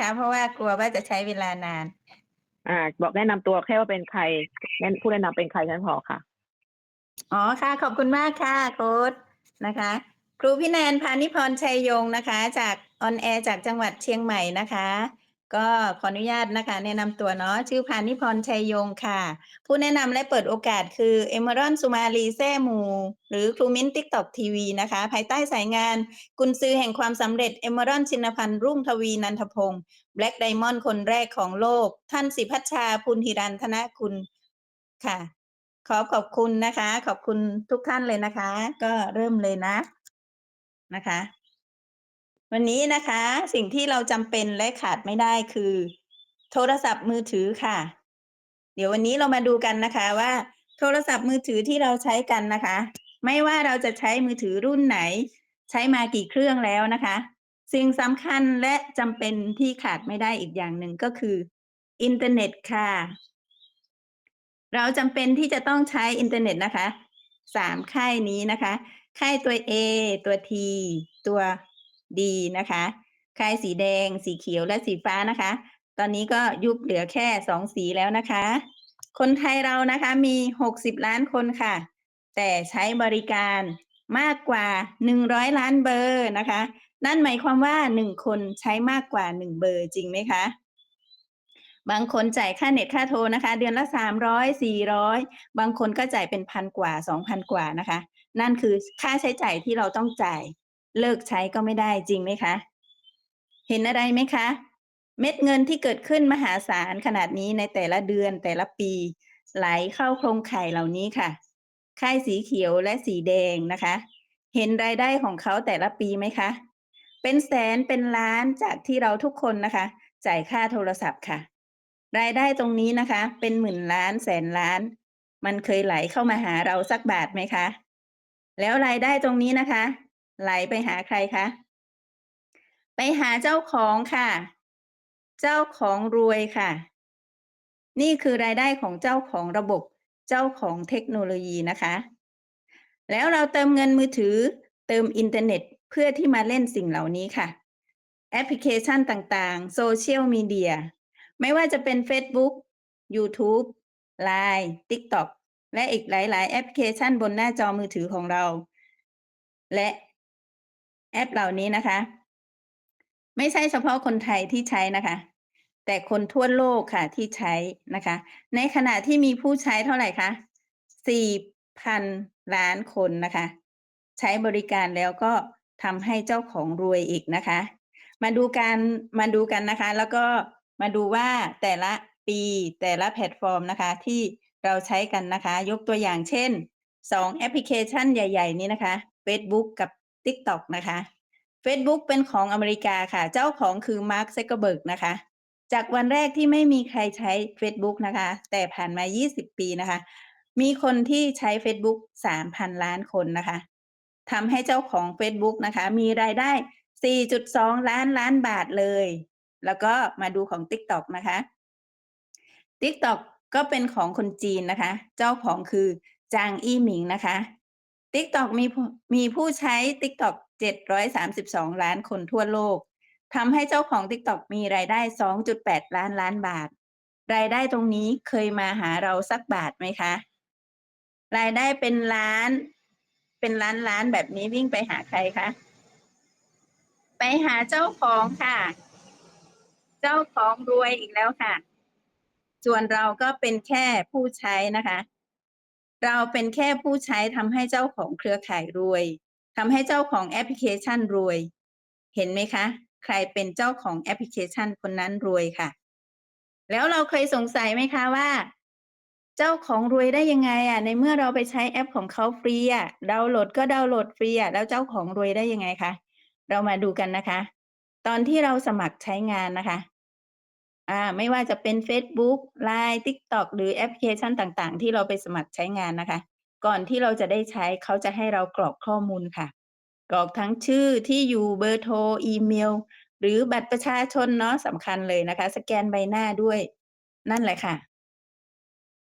คะ เพราะว่ากลัวว่าจะใช้เวลานาน อ่า บอกแนะนำตัวแค่ว่าเป็นใครแนะผู้แนะนำเป็นใครฉันพอค่ะ อ๋อค่ะ ขอบคุณมากค่ะโค้ดนะคะ ครูพี่แนนพานิพรชัยยงนะคะ จากออนแอร์จากจังหวัดเชียงใหม่นะคะ ก็ขออนุญาตนะคะ แนะนำตัวเนาะชื่อพานิพรชัยยงค่ะ ผู้แนะนำและเปิดโอกาสคือเอมรอนสุมาลีแซ่หมู หรือครูมิ้นติ๊กตอกทีวีนะคะ ภายใต้สายงาน กุนซือแห่งความสำเร็จเอมรอนชินพันธ์รุ่งทวีนันทพงศ์แบล็กไดมอนด์คนแรกของโลก ท่านสิพัชชาพุนหิรันธนคุณค่ะ ขอขอบคุณนะคะ ขอบคุณทุกท่านเลยนะคะ ก็เริ่มเลยนะนะคะ วันนี้นะคะสิ่งที่เราจำเป็นและขาดไม่ได้คือ โทรศัพท์มือถือค่ะ เดี๋ยววันนี้เรามาดูกันนะคะว่า โทรศัพท์มือถือที่เราใช้กันนะคะ ไม่ว่าเราจะใช้มือถือรุ่นไหน ใช้มากี่เครื่องแล้วนะคะ สิ่งสำคัญและจำเป็นที่ขาดไม่ได้อีกอย่างหนึ่งก็คือ อินเทอร์เน็ตค่ะ เราจำเป็นที่จะต้องใช้อินเทอร์เน็ตนะคะสามค่ายนี้นะคะ ค่ายตัว A ตัว T ตัว D นะคะค่ายสีแดง สีเขียวและสีฟ้านะคะ ตอนนี้ก็ยุบเหลือแค่สองสีแล้วนะคะ คนไทยเรานะคะมี 60 ล้านคนค่ะ แต่ใช้บริการมากกว่า 100 ล้านเบอร์นะคะ นั่นหมายความว่า 1 คนใช้มากกว่า 1 เบอร์จริงไหมคะ บางคนจ่ายค่าเน็ตค่าโทรนะคะ เดือนละ 300 400 บางคนก็จ่ายเป็นพันกว่า 2,000 กว่านะคะ นั่นคือค่าใช้จ่ายที่เราต้องจ่าย เลิกใช้ก็ไม่ได้จริงไหมคะ เห็นอะไรไหมคะ เม็ดเงินที่เกิดขึ้นมหาศาลขนาดนี้ในแต่ละเดือนแต่ละปี ไหลเข้าโครงข่ายเหล่านี้ค่ะค่ายสีเขียวและสีแดงนะคะ เห็นรายได้ของเขาแต่ละปีไหมคะ เป็นแสนเป็นล้านจากที่เราทุกคนนะคะ จ่ายค่าโทรศัพท์ค่ะ รายได้ตรงนี้นะคะ เป็นหมื่นล้านแสนล้าน มันเคยไหลเข้ามาหาเราสักบาทไหมคะ แล้วรายได้ตรงนี้นะคะ ไหลไปหาใครคะ ไปหาเจ้าของค่ะ เจ้าของรวยค่ะ นี่คือรายได้ของเจ้าของระบบ เจ้าของเทคโนโลยีนะคะ แล้วเราเติมเงินมือถือ เติมอินเทอร์เน็ตเพื่อที่มาเล่นสิ่งเหล่านี้ค่ะ แอปพลิเคชันต่างๆ โซเชียลมีเดีย ไม่ว่าจะเป็น Facebook YouTube Line TikTok และอีกหลาย ๆ แอปพลิเคชันบนหน้าจอมือถือของเรา และ แอปเหล่านี้นะคะ ไม่ใช่เฉพาะคนไทยที่ใช้นะคะ แต่คนทั่วโลกค่ะที่ใช้นะคะ ในขณะที่มีผู้ใช้เท่าไหร่คะ4,000ล้านคนนะคะ ใช้บริการแล้วก็ทำให้เจ้าของรวยอีกนะคะ มาดูการมาดูกันนะคะ แล้วก็มาดูว่าแต่ละปีแต่ละแพลตฟอร์มนะคะ ที่เราใช้กันนะคะ ยกตัวอย่างเช่น2แอปพลิเคชันใหญ่ ๆ นี้นะคะ Facebook กับ TikTok นะคะ Facebook เป็นของอเมริกาค่ะ เจ้าของคือมาร์คเซกเบิร์กนะคะ จากวันแรกที่ไม่มีใครใช้ Facebook นะคะ แต่ผ่านมา 20 ปีนะคะ มีคนที่ใช้ Facebook 3,000 ล้านคนนะคะทำให้เจ้าของ Facebook นะคะ มีรายได้ 4.2 ล้านล้านบาทเลย แล้วก็มาดูของ TikTok นะคะ TikTok ก็เป็นของคนจีนนะคะ เจ้าของคือจางอี้หมิงนะคะ TikTok มีผู้มีผู้ใช้ TikTok 732 ล้านคนทั่วโลกทำให้เจ้าของ TikTok มีรายได้ 2.8 ล้านล้านบาท รายได้ตรงนี้เคยมาหาเราสักบาทไหมคะ รายได้เป็นล้าน เป็นล้านล้านแบบนี้วิ่งไปหาใครคะ ไปหาเจ้าของค่ะ เจ้าของรวยอีกแล้วค่ะ ส่วนเราก็เป็นแค่ผู้ใช้นะคะ เราเป็นแค่ผู้ใช้ทำให้เจ้าของเครือข่ายรวยทำให้เจ้าของแอปพลิเคชันรวย เห็นไหมคะ ใครเป็นเจ้าของแอปพลิเคชันคนนั้นรวยค่ะ แล้วเราเคยสงสัยไหมคะว่า เจ้าของรวยได้ยังไงอะ ในเมื่อเราไปใช้แอปของเขาฟรีอะดาวน์โหลดก็ดาวน์โหลดฟรีอะแล้วเจ้าของรวยได้ยังไงคะเรามาดูกันนะคะ ตอนที่เราสมัครใช้งานนะคะ อ่าไม่ว่าจะเป็น Facebook Line TikTok หรือแอปพลิเคชันต่างๆ ที่เราไปสมัครใช้งานนะคะ ก่อนที่เราจะได้ใช้เขาจะให้เรากรอกข้อมูลค่ะ กรอกทั้งชื่อที่อยู่เบอร์โทรอีเมล หรือบัตรประชาชนเนาะสำคัญเลยนะคะ สแกนใบหน้าด้วย นั่นแหละค่ะ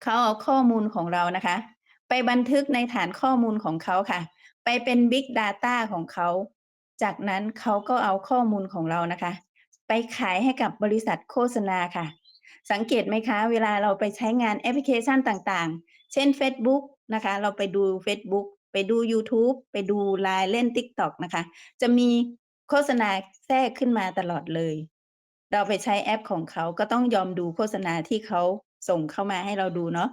เขาเอาข้อมูลของเรานะคะ ไปบันทึกในฐานข้อมูลของเขาค่ะ ไปเป็น Big Data ของเขา จากนั้นเขาก็เอาข้อมูลของเรานะคะ ไปขายให้กับบริษัทโฆษณาค่ะ สังเกตไหมคะ เวลาเราไปใช้งานแอปพลิเคชันต่างๆ เช่นเฟซบุ๊กนะคะ เราไปดูเฟซบุ๊กไปดูยูทูบไปดู LINE เล่น TikTok นะคะ จะมีโฆษณาแทรกขึ้นมาตลอดเลย เราไปใช้แอปของเขาก็ต้องยอมดูโฆษณาที่เขาส่งเข้ามาให้เราดูเนาะ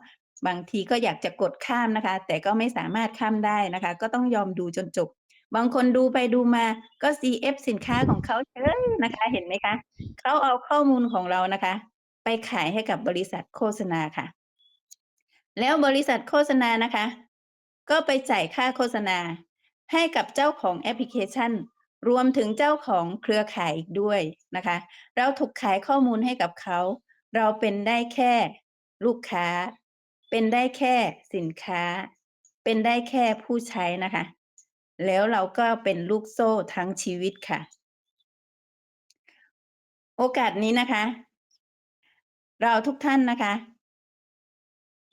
บางทีก็อยากจะกดข้ามนะคะ แต่ก็ไม่สามารถข้ามได้นะคะ ก็ต้องยอมดูจนจบ บางคนดูไปดูมาก็ CF สินค้าของเขาเฉยนะคะ เห็นไหมคะเขาเอาข้อมูลของเรานะคะ ไปขายให้กับบริษัทโฆษณาค่ะ แล้วบริษัทโฆษณานะคะ ก็ไปจ่ายค่าโฆษณา ให้กับเจ้าของแอปพลิเคชัน รวมถึงเจ้าของเครือข่ายด้วยนะคะ เราถูกขายข้อมูลให้กับเขา เราเป็นได้แค่ลูกค้า เป็นได้แค่สินค้า เป็นได้แค่ผู้ใช้นะคะ แล้วเราก็เป็นลูกโซ่ทั้งชีวิตค่ะ โอกาสนี้นะคะ เราทุกท่านนะคะ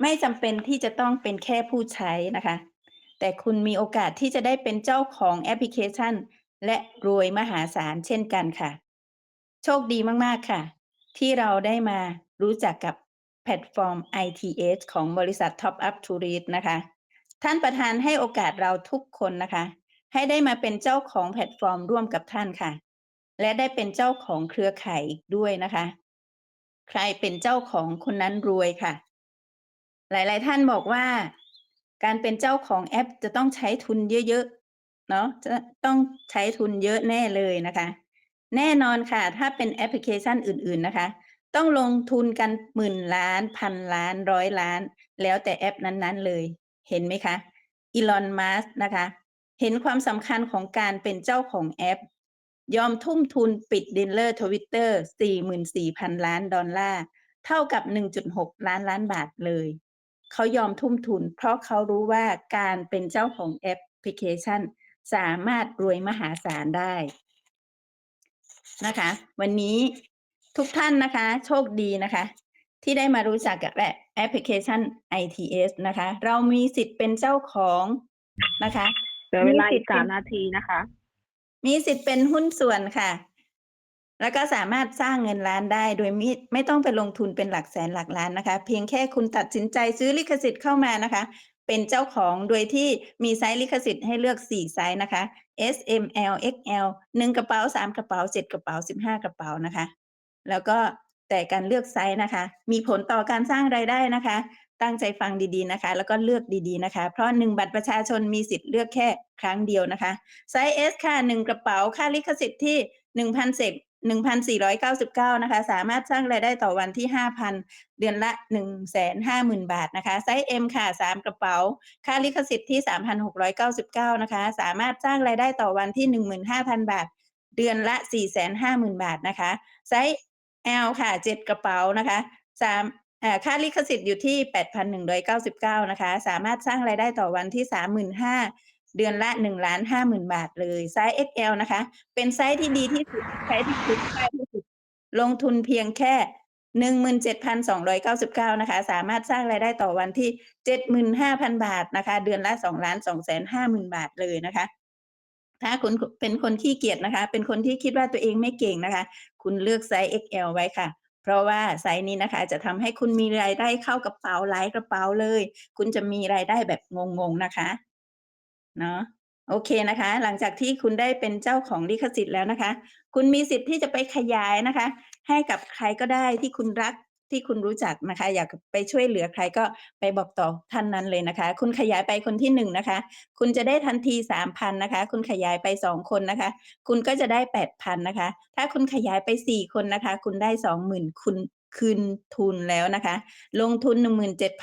ไม่จำเป็นที่จะต้องเป็นแค่ผู้ใช้นะคะ แต่คุณมีโอกาสที่จะได้เป็นเจ้าของแอปพลิเคชัน และรวยมหาศาลเช่นกันค่ะ โชคดีมากๆค่ะ ที่เราได้มารู้จักกับแพลตฟอร์ม ITS ของบริษัท Top Up to Read นะคะ ท่านประธานให้โอกาสเราทุกคนนะคะ ให้ได้มาเป็นเจ้าของแพลตฟอร์มร่วมกับท่านค่ะ และได้เป็นเจ้าของเครือข่ายอีกด้วยนะคะ ใครเป็นเจ้าของคนนั้นรวยค่ะ หลาย ๆ ท่านบอกว่า การเป็นเจ้าของแอปจะต้องใช้ทุนเยอะ ๆ เนาะจะต้องใช้ทุนเยอะแน่เลยนะคะ แน่นอนค่ะ ถ้าเป็นแอปพลิเคชันอื่น ๆ นะคะต้องลงทุนกันหมื่นล้านพันล้านร้อยล้าน แล้วแต่แอปนั้น ๆ เลย เห็นไหมคะอีลอนมัสนะคะ เห็นความสำคัญของการเป็นเจ้าของแอป ยอมทุ่มทุนปิดดีลเลอร์ Twitter 44,000 ล้านดอลลาร์ เท่ากับ 1.6 ล้านล้านบาทเลย เขายอมทุ่มทุน เพราะเขารู้ว่าการเป็นเจ้าของแอปพลิเคชัน สามารถรวยมหาศาลได้นะคะ วันนี้ทุกท่านนะคะ โชคดีนะคะ ที่ได้มารู้จักกับแอป แอปพลิเคชัน ITS นะคะ เรามีสิทธิ์เป็นเจ้าของนะคะเหลือเวลามีสิอีทกธิ์เป็สานมนาทีนะคะ มีสิทธิ์เป็นหุ้นส่วนค่ะ แล้วก็สามารถสร้างเงินล้านได้โดยมิไม่ต้องไปลงทุนเป็นหลักแสนหลักล้านนะคะ เพียงแค่คุณตัดสินใจซื้อลิขสิทธิ์เข้ามานะคะ เป็นเจ้าของโดยที่มีไซส์ลิขสิทธิ์ให้เลือก4ไซส์นะคะ S M L X L 1 กระเป๋า 3 กระเป๋า 7 กระเป๋า 15 กระเป๋านะคะ แล้วก็ แต่การเลือกไซส์นะคะ มีผลต่อการสร้างรายได้นะคะ ตั้งใจฟังดีๆนะคะ แล้วก็เลือกดีๆนะคะ เพราะหนึ่งบัตรประชาชนมีสิทธิ์เลือกแค่ครั้งเดียวนะคะไซส์ S ค่ะ1กระเป๋าค่าลิขสิทธิ์ที่1,000เศษ1,499 นะคะ สามารถสร้างรายได้ต่อวันที่ 5,000 เดือนละ 150,000 บาทนะคะ ไซส์ M ค่ะ 3 กระเป๋า ค่าลิขสิทธิ์ที่ 3,699 นะคะ สามารถสร้างรายได้ต่อวันที่ 15,000 บาท เดือนละ 450,000 บาทนะคะ ไซส์ L ค่ะ7กระเป๋านะคะสามค่าลิขสิทธิ์อยู่ที่ 8,199 นะคะ สามารถสร้างรายได้ต่อวันที่ 35,000 เดือนละ1ล้าน50,000 บาทเลยไซส์ XL นะคะ เป็นไซส์ที่ดีที่สุดไซส์ที่คุ้มค่าที่สุดลงทุนเพียงแค่ 17,299 นะคะ สามารถสร้างรายได้ต่อวันที่ 75,000 บาทนะคะ เดือนละ2ล้าน250,000 บาทเลยนะคะ ถ้าคุณเป็นคนขี้เกียจนะคะ เป็นคนที่คิดว่าตัวเองไม่เก่งนะคะ คุณเลือกไซส์ XL ไว้ค่ะ เพราะว่าไซส์นี้นะคะจะทำให้คุณมีรายได้เข้ากระเป๋าหลายกระเป๋าเลย คุณจะมีรายได้แบบงงๆนะคะเนาะโอเคนะคะ หลังจากที่คุณได้เป็นเจ้าของลิขสิทธิ์แล้วนะคะ คุณมีสิทธิ์ที่จะไปขยายนะคะ ให้กับใครก็ได้ที่คุณรัก ที่คุณรู้จักนะคะ อยากไปช่วยเหลือใครก็ไปบอกต่อท่านนั้นเลยนะคะ คุณขยายไปคนที่1นะคะ คุณจะได้ทันที3,000นนะคะ คุณขยายไป2คนนะคะ คุณก็จะได้8,000นนะคะ ถ้าคุณขยายไป4คนนะคะ คุณได้20,000คุณคืนทุนแล้วนะคะ ลงทุน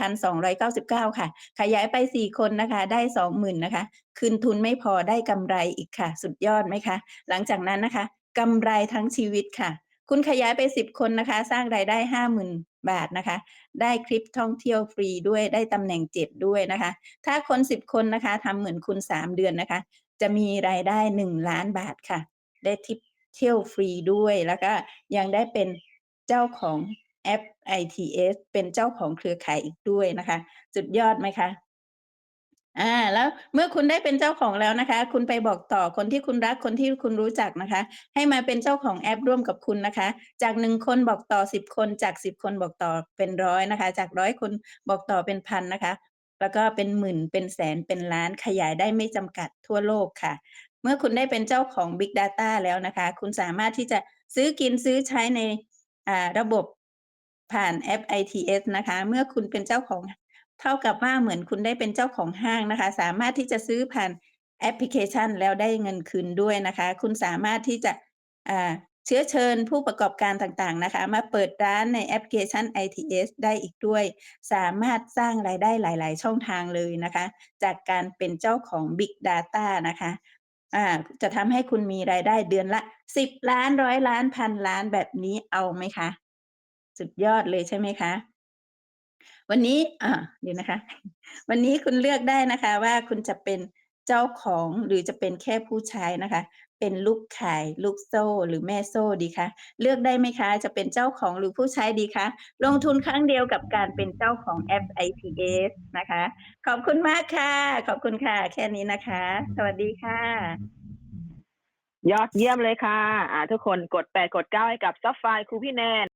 17,299 ค่ะ ขยายไป 4 คนนะคะ ได้ 20,000นะคะ คืนทุนไม่พอได้กำไรอีกค่ะ สุดยอดไหมคะ หลังจากนั้นนะคะกำไรทั้งชีวิตค่ะ คุณขยายไป 10 คนนะคะ สร้างรายได้ 50,000 บาทนะคะ ได้คลิปท่องเที่ยวฟรีด้วยได้ตำแหน่ง 7 ด้วยนะคะ ถ้าคน 10 คนนะคะทำเหมือนคุณ 3 เดือนนะคะ จะมีรายได้ 1 ล้านบาทค่ะ ได้ทริปเที่ยวฟรีด้วยแล้วก็ยังได้เป็นเจ้าของแอป ITS เป็นเจ้าของเครือข่ายอีกด้วยนะคะ สุดยอดไหมคะ อา แล้วเมื่อคุณได้เป็นเจ้าของแล้วนะคะ คุณไปบอกต่อคนที่คุณรัก คนที่คุณรู้จักนะคะ ให้มาเป็นเจ้าของแอปร่วมกับคุณนะคะ จาก 1 คนบอกต่อ 10 คน จาก 10 คนบอกต่อเป็น 100 นะคะ จาก 100 คนบอกต่อเป็น 1,000 นะคะ แล้วก็เป็นหมื่น เป็นแสน เป็นล้าน ขยายได้ไม่จำกัดทั่วโลกค่ะ เมื่อคุณได้เป็นเจ้าของ Big Data แล้วนะคะ คุณสามารถที่จะซื้อกินซื้อใช้ใน อ่า ระบบผ่านแอป ITS นะคะ เมื่อคุณเป็นเจ้าของ เท่ากับว่าเหมือนคุณได้เป็นเจ้าของห้างนะคะ สามารถที่จะซื้อผ่านแอปพลิเคชันแล้วได้เงินคืนด้วยนะคะ คุณสามารถที่จะเชื้อเชิญผู้ประกอบการต่างๆนะคะ มาเปิดร้านในแอปพลิเคชัน ITS ได้อีกด้วย สามารถสร้างรายได้หลาย ๆ ช่องทางเลยนะคะ จากการเป็นเจ้าของ Big Data นะคะจะทำให้คุณมีรายได้เดือนละ 10 ล้าน100ล้าน1,000ล้านแบบนี้เอาไหมคะ?สุดยอดเลยใช่ไหมคะ? วันนี้อ่าเดี๋ยวนะคะ วันนี้คุณเลือกได้นะคะ ว่าคุณจะเป็นเจ้าของหรือจะเป็นแค่ผู้ใช้นะคะ เป็นลูกข่ายลูกโซ่หรือแม่โซ่ดีคะเลือกได้ไหมคะ จะเป็นเจ้าของหรือผู้ใช้ดีคะลงทุนครั้งเดียวกับการเป็นเจ้าของแอป ITS นะคะ ขอบคุณมากค่ะ ขอบคุณค่ะ แค่นี้นะคะ สวัสดีค่ะ ยอดเยี่ยมเลยค่ะอ่าทุกคนกด8กด9ให้กับซับไฟล์ครูพี่แนน